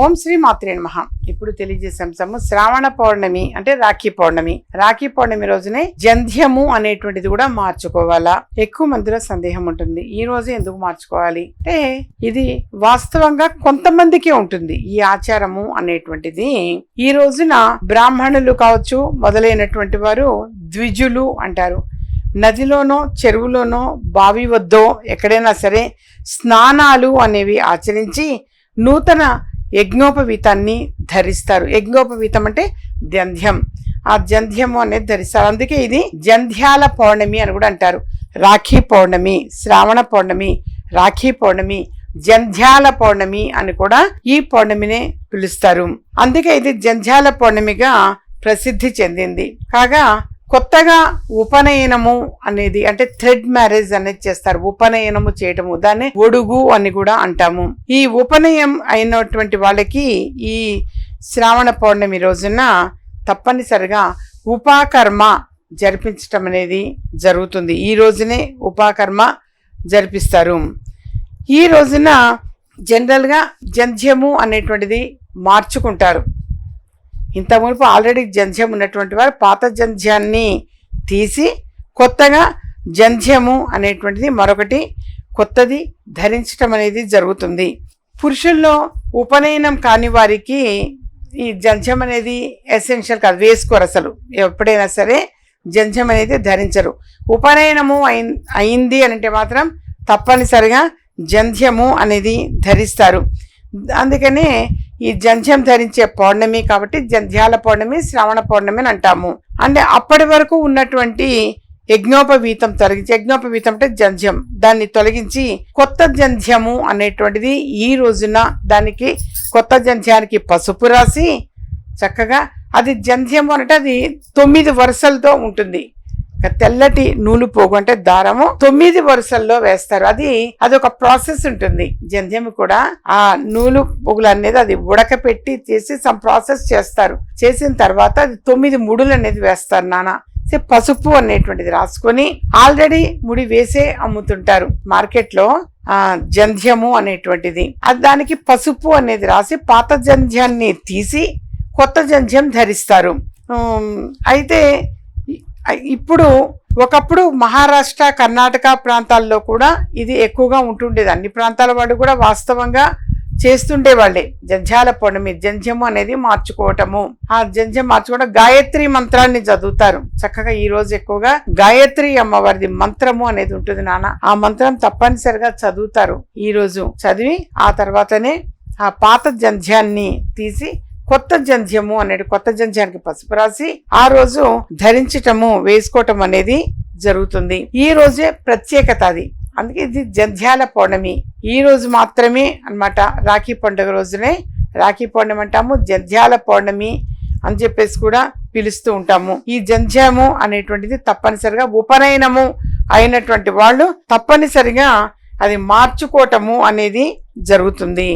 ఓం శ్రీ మాత్రే నమ. ఇప్పుడు తెలియజేసే అంశము శ్రావణ పౌర్ణమి అంటే రాఖీ పౌర్ణమి. రాఖీ పౌర్ణమి రోజునే జంధ్యము అనేటువంటిది కూడా మార్చుకోవాలా? ఎక్కువ మందిలో సందేహం ఉంటుంది. ఈ రోజు ఎందుకు మార్చుకోవాలి? అంటే ఇది వాస్తవంగా కొంతమందికే ఉంటుంది. ఈ ఆచారము అనేటువంటిది ఈ రోజున బ్రాహ్మణులు కావచ్చు మొదలైనటువంటి వారు ద్విజులు అంటారు. నదిలోనో చెరువులోనో బావి వద్దో ఎక్కడైనా సరే స్నానాలు అనేవి ఆచరించి నూతన యజ్ఞోపవీతాన్ని ధరిస్తారు. యజ్ఞోపవీతం అంటే జంధ్యం ఆ జంధ్యము అనేది ధరిస్తారు. అందుకే ఇది జంధ్యాల పౌర్ణమి అని కూడా అంటారు. రాఖీ పౌర్ణమి శ్రావణ పౌర్ణమి రాఖీ పౌర్ణమి జంధ్యాల పౌర్ణమి అని కూడా ఈ పౌర్ణమినే పిలుస్తారు. అందుకే ఇది జంధ్యాల పౌర్ణమిగా ప్రసిద్ధి చెందింది. కాగా కొత్తగా ఉపనయనము అనేది అంటే థ్రెడ్ మ్యారేజ్ అనేది చేస్తారు. ఉపనయనము చేయటము. దాన్ని ఒడుగు అని కూడా అంటాము. ఈ ఉపనయం అయినటువంటి వాళ్ళకి ఈ శ్రావణ పౌర్ణమి రోజున తప్పనిసరిగా ఉపాకర్మ జరిపించటం అనేది జరుగుతుంది. ఈ రోజునే ఉపాకర్మ జరిపిస్తారు. ఈ రోజున జనరల్గా జంధ్యము అనేటువంటిది మార్చుకుంటారు. ఇంత మునుపు ఆల్రెడీ జంధ్యం ఉన్నటువంటి వారు పాత జంధ్యాన్ని తీసి కొత్తగా జంధ్యము అనేటువంటిది మరొకటి కొత్తది ధరించటం అనేది జరుగుతుంది. పురుషుల్లో ఉపనయనం కాని వారికి ఈ జంధ్యం అనేది ఎసెన్షియల్ కాదు వేసుకోరు అసలు. ఎప్పుడైనా సరే జంధ్యం అనేది ధరించరు. ఉపనయనము అయి అయింది అని అంటే మాత్రం తప్పనిసరిగా జంధ్యము అనేది ధరిస్తారు. అందుకనే ఈ జంధ్యం ధరించే పౌర్ణమి కాబట్టి జంధ్యాల పౌర్ణమి శ్రావణ పౌర్ణమి అని అంటాము. అంటే అప్పటి వరకు ఉన్నటువంటి యజ్ఞోపవీతం తొలగించి యజ్ఞోపవీతం అంటే జంధ్యం. దాన్ని తొలగించి కొత్త జంధ్యము అనేటువంటిది ఈ రోజున దానికి కొత్త జంధ్యానికి పసుపు రాసి చక్కగా అది జంధ్యము అంటే అది తొమ్మిది వరుసలతో ఉంటుంది. తెల్లటి నూలు పోగు అంటే దారము తొమ్మిది వరుసల్లో వేస్తారు. అది అది ఒక ప్రాసెస్ ఉంటుంది. జంధ్యం కూడా ఆ నూలు పొగులు అనేది అది ఉడకపెట్టి చేసి సమ్ ప్రాసెస్ చేస్తారు. చేసిన తర్వాత అది తొమ్మిది ముడులు అనేది వేస్తారు నాన్న. సో పసుపు అనేటువంటిది రాసుకొని ఆల్రెడీ ముడి వేసే అమ్ముతుంటారు. మార్కెట్లో ఆ జంధ్యము అనేటువంటిది. అది దానికి పసుపు అనేది రాసి పాత జంధ్యాన్ని తీసి కొత్త జంధ్యం ధరిస్తారు. అయితే ఇప్పుడు ఒకప్పుడు మహారాష్ట్ర కర్ణాటక ప్రాంతాల్లో కూడా ఇది ఎక్కువగా ఉంటుండేది. అన్ని ప్రాంతాల వాళ్ళు కూడా వాస్తవంగా చేస్తుండే వాళ్ళే జంధ్యాల పౌర్ణమి జంధ్యము అనేది మార్చుకోవటము. ఆ జంధ్యం మార్చుకోవడం గాయత్రి మంత్రాన్ని చదువుతారు. చక్కగా ఈ రోజు ఎక్కువగా గాయత్రి అమ్మవారిది మంత్రము అనేది ఉంటుంది నాన్న. ఆ మంత్రం తప్పనిసరిగా చదువుతారు. ఈ రోజు చదివి ఆ తర్వాతనే ఆ పాత జంధ్యాన్ని తీసి కొత్త జంధ్యము అనేది కొత్త జంధ్యానికి పసుపు రాసి ఆ రోజు ధరించటము వేసుకోవటం అనేది జరుగుతుంది. ఈ రోజే ప్రత్యేకత అది. అందుకే ఇది జంధ్యాల పౌర్ణమి. ఈ రోజు మాత్రమే అన్నమాట రాఖీ పండుగ రోజునే రాఖీ పౌర్ణమి అంటాము జంధ్యాల పౌర్ణమి అని చెప్పేసి కూడా పిలుస్తూ ఉంటాము. ఈ జంధ్యాము అనేటువంటిది తప్పనిసరిగా ఉపనయనము అయినటువంటి వాళ్ళు తప్పనిసరిగా అది మార్చుకోవటము అనేది జరుగుతుంది.